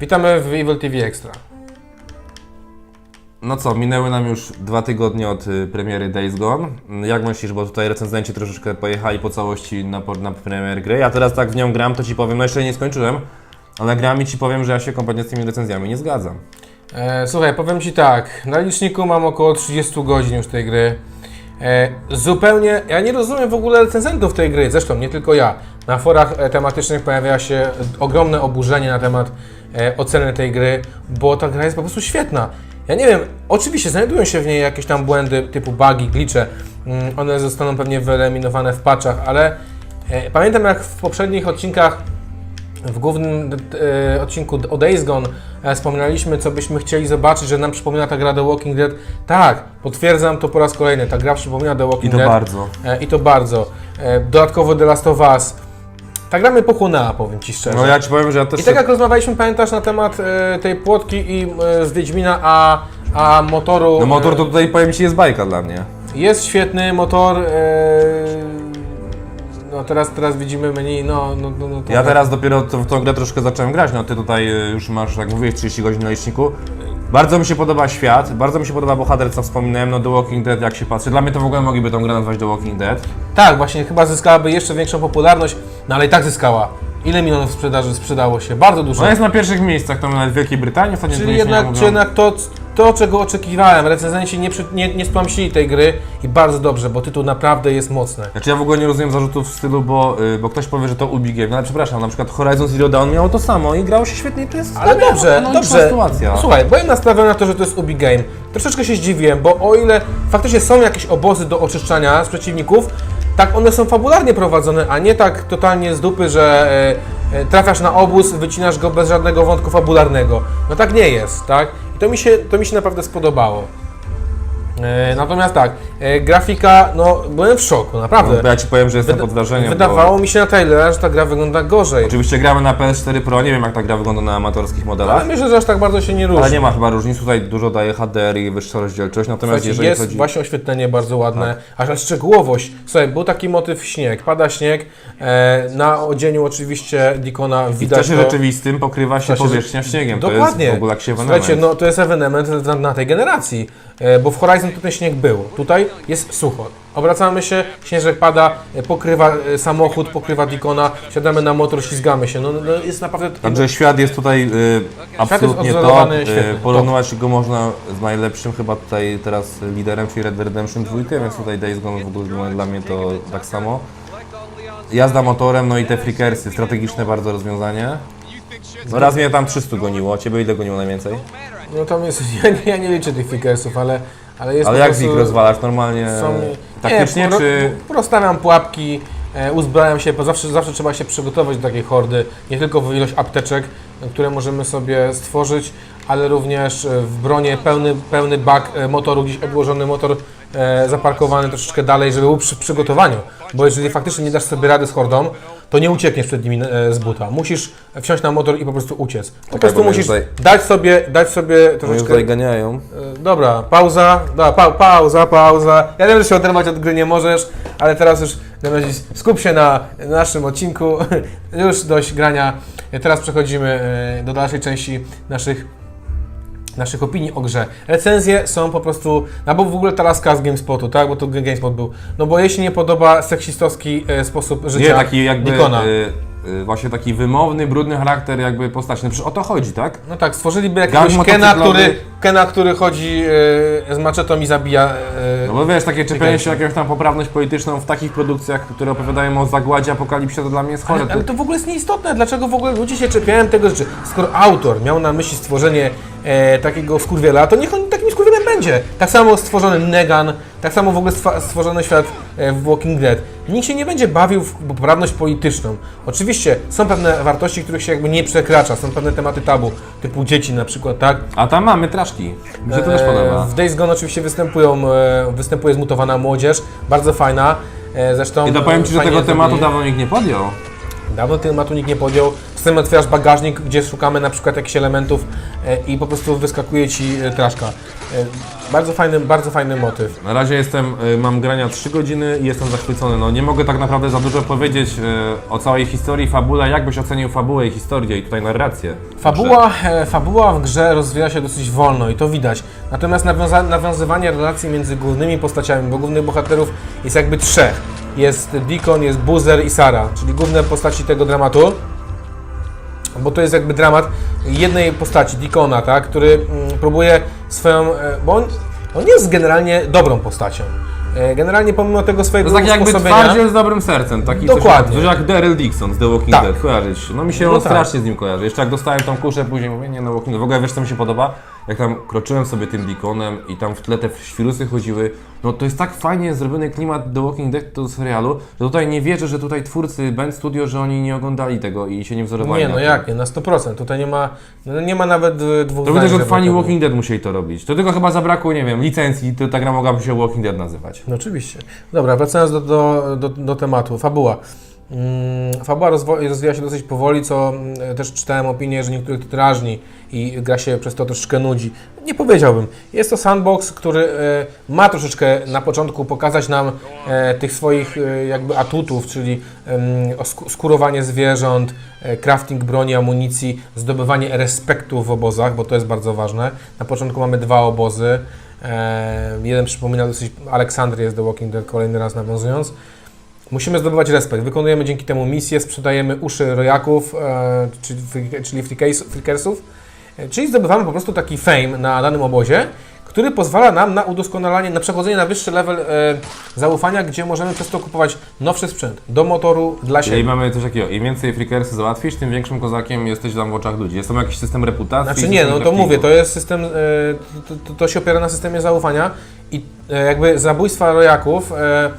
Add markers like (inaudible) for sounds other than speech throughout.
Witamy w Evil TV Extra. No co, minęły nam już dwa tygodnie od y, premiery Days Gone. Jak myślisz, bo tutaj recenzenci troszeczkę pojechali po całości na, po- na premier gry. Ja teraz tak w nią gram, to ci powiem, no jeszcze jej nie skończyłem, ale gram i ci powiem, że ja się kompletnie z tymi recenzjami nie zgadzam. E, słuchaj, powiem Ci tak, na liczniku mam około 30 godzin już tej gry. E, zupełnie, ja nie rozumiem w ogóle recenzentów tej gry, zresztą nie tylko ja. Na forach e, tematycznych pojawia się ogromne oburzenie na temat e, oceny tej gry, bo ta gra jest po prostu świetna. Ja nie wiem, oczywiście znajdują się w niej jakieś tam błędy typu bugi, glitche, mm, one zostaną pewnie wyeliminowane w patchach, ale e, pamiętam jak w poprzednich odcinkach w głównym e, odcinku o Days Gone e, wspominaliśmy, co byśmy chcieli zobaczyć, że nam przypomina ta gra The Walking Dead. Tak, potwierdzam to po raz kolejny. Ta gra przypomina The Walking I to Dead. bardzo. E, I to bardzo. E, dodatkowo The Last of Us. Ta gra mnie pochłonęła, powiem Ci szczerze. No ja ci powiem, że ja też... I tak jak rozmawialiśmy, pamiętasz, na temat e, tej płotki i e, z Wiedźmina, a, a motoru... No motor to e, tutaj powiem ci jest bajka dla mnie. Jest świetny motor. E, no teraz, teraz widzimy menu, no... no, no, no to Ja teraz dopiero to, w tą grę troszkę zacząłem grać, no ty tutaj y, już masz, jak mówiłeś, 30 godzin na liczniku. Bardzo mi się podoba świat, bardzo mi się podoba bohater, co wspominałem, no The Walking Dead, jak się patrzy. Dla mnie to w ogóle mogliby tą grę nazwać The Walking Dead. Tak, właśnie chyba zyskałaby jeszcze większą popularność, no ale i tak zyskała. Ile milionów sprzedaży sprzedało się? Bardzo dużo. No jest na pierwszych miejscach, to nawet w Wielkiej Brytanii, ostatnio Czyli jednak, mówią. czy jednak to, to, czego oczekiwałem. Recenzenci nie, przy, nie, nie stłamsili tej gry i bardzo dobrze, bo tytuł naprawdę jest mocny. Znaczy ja w ogóle nie rozumiem zarzutów w stylu, bo, y, bo ktoś powie, że to Ubi Game, no ale przepraszam, na przykład Horizon Zero Dawn miało to samo i grało się świetnie i to jest Ale dobrze, dobrze. sytuacja. Słuchaj, byłem nastawiony na to, że to jest Ubi Game. Troszeczkę się zdziwiłem, bo o ile faktycznie są jakieś obozy do oczyszczania z przeciwników, tak one są fabularnie prowadzone, a nie tak totalnie z dupy, że e, e, trafiasz na obóz, wycinasz go bez żadnego wątku fabularnego. No tak nie jest, tak? I to mi się, to mi się naprawdę spodobało. E, natomiast tak, e, grafika, no byłem w szoku, naprawdę. No, bo ja ci powiem, że jestem pod wrażeniem. Wydawało mi się na trailerze, że ta gra wygląda gorzej. Bo... Oczywiście gramy na PS4 Pro, nie wiem jak ta gra wygląda na amatorskich modelach. Ale myślę, że aż tak bardzo się nie różni. Ale nie ma chyba różnic, tutaj dużo daje HDR i wyższa rozdzielczość, natomiast Słuchajcie, jeżeli jest chodzi... Tak. właśnie oświetlenie bardzo ładne, aż na szczegółowość. Słuchaj, był taki motyw śnieg, pada śnieg, e, na odzieniu oczywiście Dikona W widać czasie to. rzeczywistym pokrywa się czasie powierzchnia śniegiem, to Dokładnie. jest w ogóle jak się Słuchajcie, no to jest ewenement na, na tej generacji, e, bo w Horizon to ten śnieg był, tutaj jest sucho. Obracamy się, śnieżek pada, e, pokrywa e, samochód, pokrywa Dikona, siadamy na motor, ślizgamy się. No, no jest naprawdę... Także świat jest tutaj y, absolutnie top. odzorowany, Y, świetny, porównywać go można z najlepszym chyba tutaj teraz liderem, czyli Red Dead Redemption 2, więc tutaj Days Gone w ogóle dla mnie to tak samo. Jazda motorem, no i te freakersy, strategiczne bardzo rozwiązanie. No raz mnie tam 300 goniło, ciebie ile goniło najwięcej? No tam jest, (laughs) ja nie, ja nie liczę tych fickersów, ale, ale jest Ale jak z rozwalasz? Normalnie Są, taktycznie nie, po- czy... Rozstawiam pułapki, e, uzbrajam się, bo zawsze, zawsze trzeba się przygotować do takiej hordy, nie tylko w ilość apteczek, które możemy sobie stworzyć, ale również e, w bronie pełny, pełny bak e, motoru, gdzieś odłożony motor zaparkowany troszeczkę dalej, żeby był przy przygotowaniu, bo jeżeli faktycznie nie dasz sobie rady z hordą, to nie uciekniesz przed nimi e, z buta. Musisz wsiąść na motor i po prostu uciec. Po prostu bo mnie musisz tutaj- dać sobie, dać sobie Oni troszeczkę tutaj ganiają. E, Dobra, pauza, da, pa, pauza, pauza. Ja wiem, że się oderwać od gry nie możesz, ale teraz już Nemesis, skup się na naszym odcinku. (laughs) Już dość grania. E, Teraz przechodzimy e, do dalszej części naszych naszych opinii o grze. Recenzje są po prostu, no bo w ogóle ta laska z GameSpotu, tak, bo to GameSpot był. No bo jej się nie podoba seksistowski e, sposób życia Nie, taki jakby Nikona. y, y, właśnie taki wymowny, brudny charakter jakby postaci. No przecież o to chodzi, tak? No tak, stworzyliby Gang jakiegoś Kena, motocyklowy. który, Kena, który chodzi e, z maczetą i zabija e, No bo wiesz, takie czepianie się o jakąś tam poprawność polityczną w takich produkcjach, które opowiadają o zagładzie, apokalipsie, to dla mnie jest chore. Ale, ale to w ogóle jest nieistotne, dlaczego w ogóle ludzie się czepiają tego rzeczy. Skoro autor miał na myśli stworzenie e, takiego skurwiela, to niech on takim skurwielem będzie. Tak samo stworzony Negan, tak samo w ogóle stworzony świat e, w Walking Dead. Nikt się nie będzie bawił w poprawność polityczną. Oczywiście są pewne wartości, których się jakby nie przekracza, są pewne tematy tabu, typu dzieci na przykład, tak? A tam mamy traszki. Mi się to też E, podoba. W Days Gone oczywiście występują, e, występuje zmutowana młodzież, bardzo fajna. E, Zresztą I to powiem Ci, że fajnie tego tematu dawno nikt nie podjął. Dawno tematu nikt nie podjął. Czasami otwierasz bagażnik, gdzie szukamy na przykład jakichś elementów e, i po prostu wyskakuje ci e, traszka. E, bardzo fajny, bardzo fajny motyw. Na razie jestem, mam grania 3 godziny i jestem zachwycony. No nie mogę tak naprawdę za dużo powiedzieć o całej historii, fabule. Jak byś ocenił fabułę i historię i tutaj narrację? Fabuła, fabuła w grze rozwija się dosyć wolno i to widać. Natomiast nawiąza, nawiązywanie relacji między głównymi postaciami, bo głównych bohaterów jest jakby trzech. Jest Deacon, jest Boozer i Sara, czyli główne postaci tego dramatu. Bo to jest jakby dramat jednej postaci, Deacona, tak, który mm, próbuje swoją. e, Bo on, on jest generalnie dobrą postacią. E, Generalnie pomimo tego To swojego jest tak jakby usposobienia- twardziel z dobrym sercem, taki Dokładnie. Coś, jak Daryl Dixon z The Walking Tak. Dead, kojarzysz? No mi się No on tak. strasznie z nim kojarzy. Jeszcze jak dostałem tą kuszę, później mówię, nie no Walking Dead. W ogóle wiesz co mi się podoba? Jak tam kroczyłem sobie tym Deaconem i tam w tle te świrusy chodziły, no to jest tak fajnie zrobiony klimat The Walking Dead do serialu, że tutaj nie wierzę, że tutaj twórcy Band Studio, że oni nie oglądali tego i się nie wzorowali Nie, no jak nie, na 100%. Tutaj nie ma, no nie ma nawet e, dwóch To że żeby fani. Walking Dead musieli to robić. To tylko chyba zabrakło, nie wiem, licencji, to ta gra mogłaby się Walking Dead nazywać. No oczywiście. Dobra, wracając do, do, do, do tematu. Fabuła. Mm, fabuła rozwija się dosyć powoli, co mm, też czytałem opinię, że niektórych to drażni i gra się przez to troszeczkę nudzi. Nie powiedziałbym. Jest to sandbox, który e, ma troszeczkę na początku pokazać nam e, tych swoich e, jakby atutów, czyli skurowanie zwierząt, crafting broni, amunicji, zdobywanie respektu w obozach, bo to jest bardzo ważne. Na początku mamy dwa obozy. Jeden przypomina dosyć Aleksandrię z The Walking Dead, kolejny raz nawiązując. Musimy zdobywać respekt. Wykonujemy dzięki temu misje, sprzedajemy uszy rojaków, czyli, freakersów, czyli zdobywamy po prostu taki fame na danym obozie, który pozwala nam na udoskonalanie, na przechodzenie na wyższy level e, zaufania, gdzie możemy przez to kupować nowszy sprzęt do motoru dla siebie. mamy coś takiego, im więcej freakersy załatwisz, tym większym kozakiem jesteś tam w oczach ludzi. Jest tam jakiś system reputacji? Znaczy nie, no to mówię, to jest system, e, to, to, to się opiera na systemie zaufania i e, jakby zabójstwa rojaków e,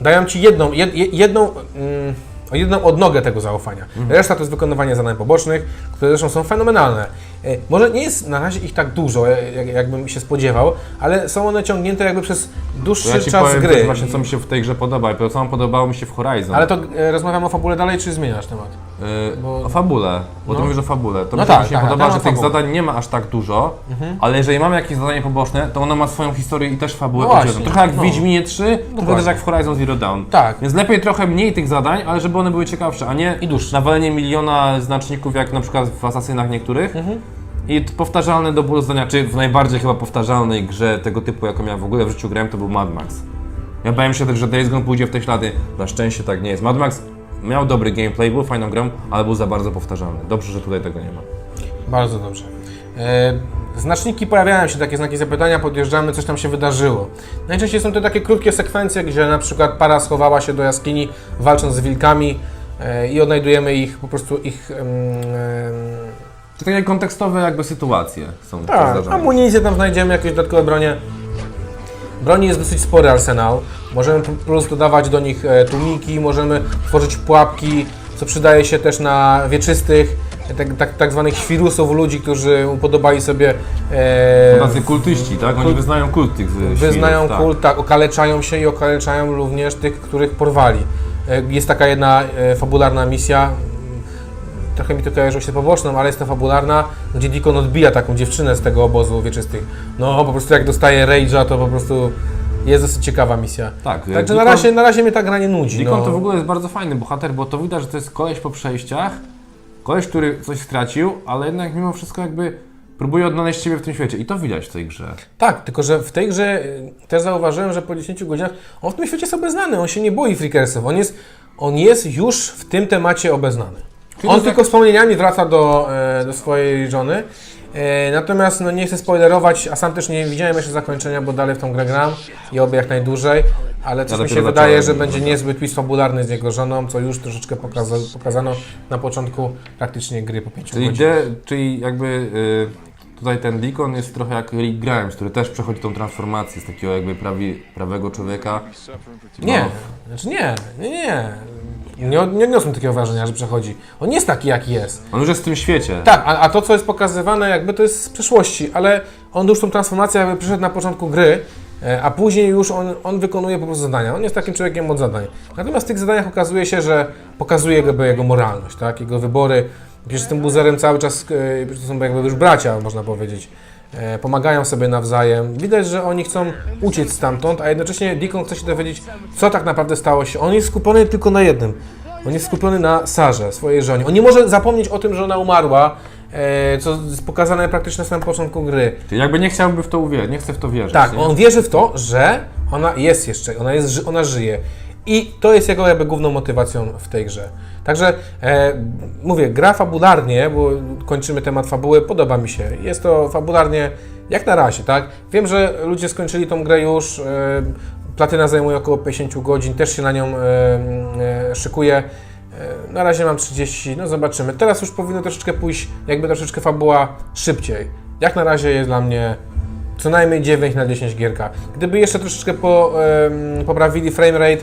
dają Ci jedną, jed, je- jedną, mm, jedną odnogę tego zaufania. Reszta to jest wykonywanie zadań pobocznych, które zresztą są fenomenalne. E, Może nie jest na razie ich tak dużo, e, jak, jakbym się spodziewał, ale są one ciągnięte jakby przez To dłuższy ja Ci czas powiem gry. też właśnie, co mi się w tej grze podoba i to samo podobało mi się w Horizon. Ale to e, rozmawiamy o fabule dalej, czy zmieniasz temat? Yy, bo- O fabule, bo No. ty mówisz o fabule. To No mi się tak, tak, podoba, teraz że o tych zadań nie ma aż tak dużo, ale jeżeli mamy jakieś zadanie poboczne, to ono ma swoją historię i też fabułę No właśnie, oddzielną. Trochę jak w no. Wiedźminie 3, trochę Dokładnie. też jak w Horizon Zero Dawn. Tak. Więc lepiej trochę mniej tych zadań, ale żeby one były ciekawsze, a nie I dłuższe. nawalenie miliona znaczników jak na przykład w Asasynach niektórych. Mhm. I t- powtarzalne do bólu zdania, czy w najbardziej chyba powtarzalnej grze tego typu, jaką ja w ogóle w życiu grałem, to był Mad Max. Ja bałem się że Days Gone pójdzie w te ślady. Na szczęście tak nie jest. Mad Max miał dobry gameplay, był fajną grą, ale był za bardzo powtarzalny. Dobrze, że tutaj tego nie ma. Bardzo dobrze. E, znaczniki pojawiają się, takie znaki zapytania, podjeżdżamy, coś tam się wydarzyło. Najczęściej są to takie krótkie sekwencje, gdzie na przykład para schowała się do jaskini, walcząc z wilkami e, i odnajdujemy ich, po prostu ich... To takie kontekstowe jakby sytuacje są tak, amunicję tam znajdziemy, jakieś dodatkowe bronie. Broni jest dosyć spory arsenał. Możemy plus dodawać do nich e, tłumiki, możemy tworzyć pułapki, co przydaje się też na wieczystych, tak, tak, tak zwanych świrusów, ludzi, którzy upodobali sobie e, tacy kultyści, tak? Oni Kult- wyznają kult tych z- Wyznają świrów, tak. kult, tak, okaleczają się i okaleczają również tych, których porwali. E, Jest taka jedna e, fabularna misja, trochę mi to kojarzyło się poboczną, ale jest to fabularna, gdzie Deacon odbija taką dziewczynę z tego obozu wieczystych. No po prostu jak dostaje Rage'a, to po prostu jest dosyć ciekawa misja. Tak, Także na Deacon- razie, na razie mnie ta gra nie nudzi. Deacon no. to w ogóle jest bardzo fajny bohater, bo to widać, że to jest koleś po przejściach, koleś, który coś stracił, ale jednak mimo wszystko jakby próbuje odnaleźć siebie w tym świecie i to widać w tej grze. Tak, tylko że w tej grze y, też zauważyłem, że po 10 godzinach on w tym świecie jest obeznany, on się nie boi freakersów, on jest, on jest już w tym temacie obeznany. On tylko wspomnieniami wraca do, e, do swojej żony, e, natomiast no, nie chcę spoilerować, a sam też nie widziałem jeszcze zakończenia, bo dalej w tą grę gram i oby jak najdłużej, ale coś mi się dopiero wydaje, że zacząłem. będzie niezbyt twist fabularny z jego żoną, co już troszeczkę pokaza, pokazano na początku praktycznie gry po 5 Czyli, godzinach. de, czyli jakby y, tutaj ten Deacon jest trochę jak Rick Grimes, który też przechodzi tą transformację z takiego jakby prawi, prawego człowieka. Nie, No. znaczy nie, nie, nie. Nie, nie odniosłem takiego wrażenia, że przechodzi. On jest taki, jaki jest. On już jest w tym świecie. Tak, a, a to, co jest pokazywane, jakby to jest z przeszłości, ale on już tą transformację jakby przyszedł na początku gry e, a później już on, on wykonuje po prostu zadania. On jest takim człowiekiem od zadań. Natomiast w tych zadaniach okazuje się, że pokazuje jakby jego moralność, tak? jego wybory. Przecież z tym buzerem cały czas e, to są jakby już bracia, można powiedzieć. E, Pomagają sobie nawzajem. Widać, że oni chcą uciec stamtąd, a jednocześnie Deacon chce się dowiedzieć, co tak naprawdę stało się. On jest skupiony tylko na jednym. On jest skupiony na Sarze, swojej żonie. On nie może zapomnieć o tym, że ona umarła, e, co jest pokazane praktycznie na samym początku gry. Ty jakby nie chciałby w to uwierzyć, nie chce w to wierzyć. Tak, nie? on wierzy w to, że ona jest jeszcze, ona, jest, ona żyje. I to jest jego jakby główną motywacją w tej grze. Także e, mówię, gra fabularnie, bo kończymy temat fabuły, podoba mi się. Jest to fabularnie jak na razie, tak? Wiem, że ludzie skończyli tą grę już. E, platyna zajmuje około 50 godzin, też się na nią e, e, szykuję. E, Na razie mam 30, no zobaczymy. Teraz już powinno troszeczkę pójść, jakby troszeczkę fabuła szybciej. Jak na razie jest dla mnie co najmniej 9 na 10 gierka. Gdyby jeszcze troszeczkę po, poprawili framerate,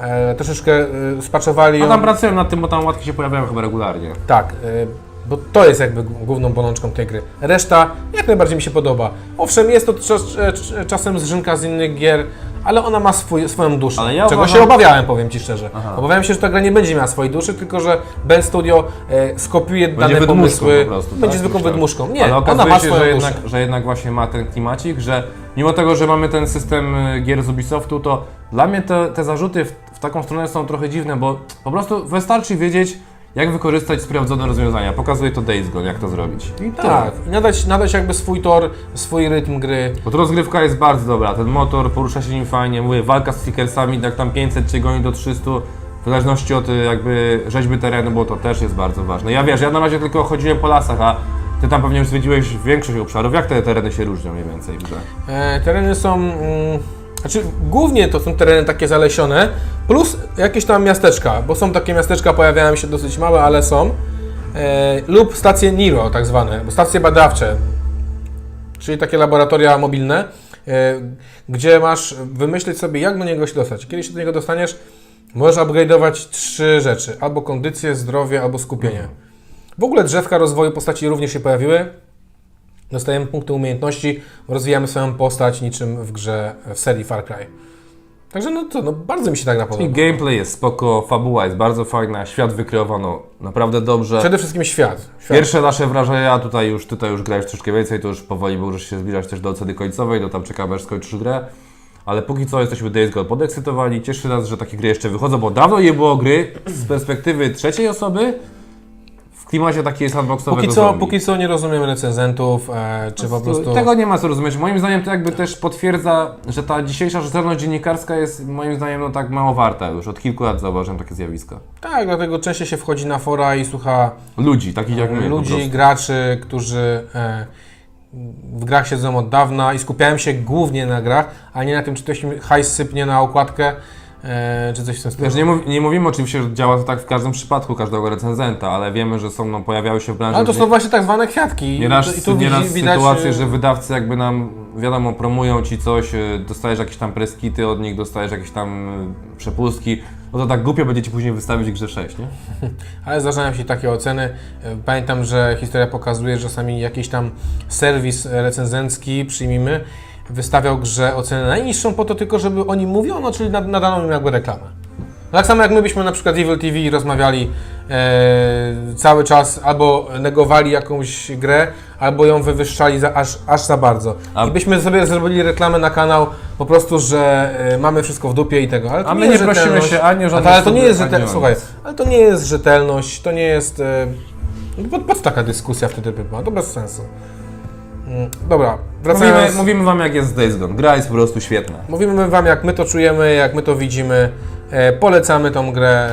e, troszeczkę e, spaczowali No ją. tam pracują nad tym, bo tam łatki się pojawiają chyba regularnie. Tak, e, bo to jest jakby główną bolączką tej gry. Reszta jak najbardziej mi się podoba. Owszem, jest to czas, e, cz- czasem zrzynka z innych gier, ale ona ma swój, swoją duszę. Ale ja czego uważam- się obawiałem, powiem Ci szczerze. Aha. Obawiałem się, że ta gra nie będzie miała swojej duszy, tylko że Bell Studio e, skopiuje dane wydmuszką pomysły. po prostu, będzie tak? zwykłą Myślałem. wydmuszką. Nie, Ale ona okazuje ma się, swoją że duszę. jednak, że jednak właśnie ma ten klimacik, że mimo tego, że mamy ten system y, gier z Ubisoftu, to dla mnie te, te zarzuty w, w taką stronę są trochę dziwne, bo po prostu wystarczy wiedzieć, jak wykorzystać sprawdzone rozwiązania. Pokazuje to Days Gone, jak to zrobić. I tyle. Tak, i nadać, nadać jakby swój tor, swój rytm gry. Bo to rozgrywka jest bardzo dobra, ten motor porusza się nim fajnie, mówię, walka z stickersami, jak tam 500 cię goni do 300, w zależności od y, jakby rzeźby terenu, bo to też jest bardzo ważne. Ja wiesz, ja na razie tylko chodziłem po lasach, a ty tam pewnie już zwiedziłeś większość obszarów. Jak te tereny się różnią mniej więcej w grze? E, tereny są. Mm, znaczy, głównie to są tereny takie zalesione, plus jakieś tam miasteczka, bo są takie miasteczka, pojawiają się dosyć małe, ale są. E, lub stacje NIRO, tak zwane, bo stacje badawcze, czyli takie laboratoria mobilne, e, gdzie masz wymyślić sobie, jak do niego się dostać. Kiedy się do niego dostaniesz, możesz upgrade'ować trzy rzeczy: albo kondycję, zdrowie, albo skupienie. W ogóle drzewka rozwoju postaci również się pojawiły. Dostajemy punkty umiejętności, rozwijamy swoją postać niczym w grze w serii Far Cry. Także no to, no bardzo mi się tak I podoba. gameplay jest spoko, fabuła jest bardzo fajna, świat wykreowano naprawdę dobrze. Przede wszystkim świat. świat. Pierwsze nasze wrażenia, tutaj już, tutaj już grałeś troszkę więcej, to już powoli możesz się zbliżać też do oceny końcowej, no tam czekamy aż skończysz grę. Ale póki co jesteśmy Days Gone podekscytowani, cieszy nas, że takie gry jeszcze wychodzą, bo dawno nie było gry z perspektywy trzeciej osoby klimacie takiej sandboxowego Póki co, zombie. póki co nie rozumiem recenzentów, e, czy po prostu... Tego nie ma co rozumieć. Moim zdaniem to jakby też potwierdza, że ta dzisiejsza rzetelność dziennikarska jest moim zdaniem no tak mało warta już. Od kilku lat zauważyłem takie zjawiska. Tak, dlatego częściej się wchodzi na fora i słucha Ludzi, takich jak my po ludzi, graczy, którzy e, w grach siedzą od dawna i skupiałem się głównie na grach, a nie na tym, czy ktoś mi hajs sypnie na okładkę, e, czy coś w tym stylu. Wiesz, nie, mów, nie mówimy oczywiście, że działa to tak w każdym przypadku każdego recenzenta, ale wiemy, że są, no, pojawiały się w branży Ale to są właśnie tak zwane kwiatki. nieraz, I tu nieraz widać, sytuacje, e, że wydawcy jakby nam, wiadomo, promują Ci coś, y, dostajesz jakieś tam preskity od nich, dostajesz jakieś tam y, przepustki, no to tak głupio będzie Ci później wystawić grze 6, nie? (laughs) Ale zdarzają się takie oceny. E, Pamiętam, że historia pokazuje, że czasami jakiś tam serwis recenzencki, przyjmijmy, wystawiał grze ocenę najniższą po to tylko, żeby o nim mówiono, czyli nad- nadano im jakby reklamę. Tak samo jak my byśmy na przykład Evil TV rozmawiali e, cały czas, albo negowali jakąś grę, albo ją wywyższali za, aż, aż za bardzo. A- I byśmy sobie zrobili reklamę na kanał po prostu, że e, mamy wszystko w dupie i tego. Ale to A my nie, nie prosimy się ani o żadne Ale to nie jest rzetelność. Słuchaj, ale to nie jest rzetelność, to nie jest. E, no po, po co taka dyskusja wtedy by była? To bez sensu. Mm, Dobra, wracając. Mówimy, mówimy Wam jak jest Days Gone. Gra jest po prostu świetna. Mówimy Wam, jak my to czujemy, jak my to widzimy. E, polecamy tą grę.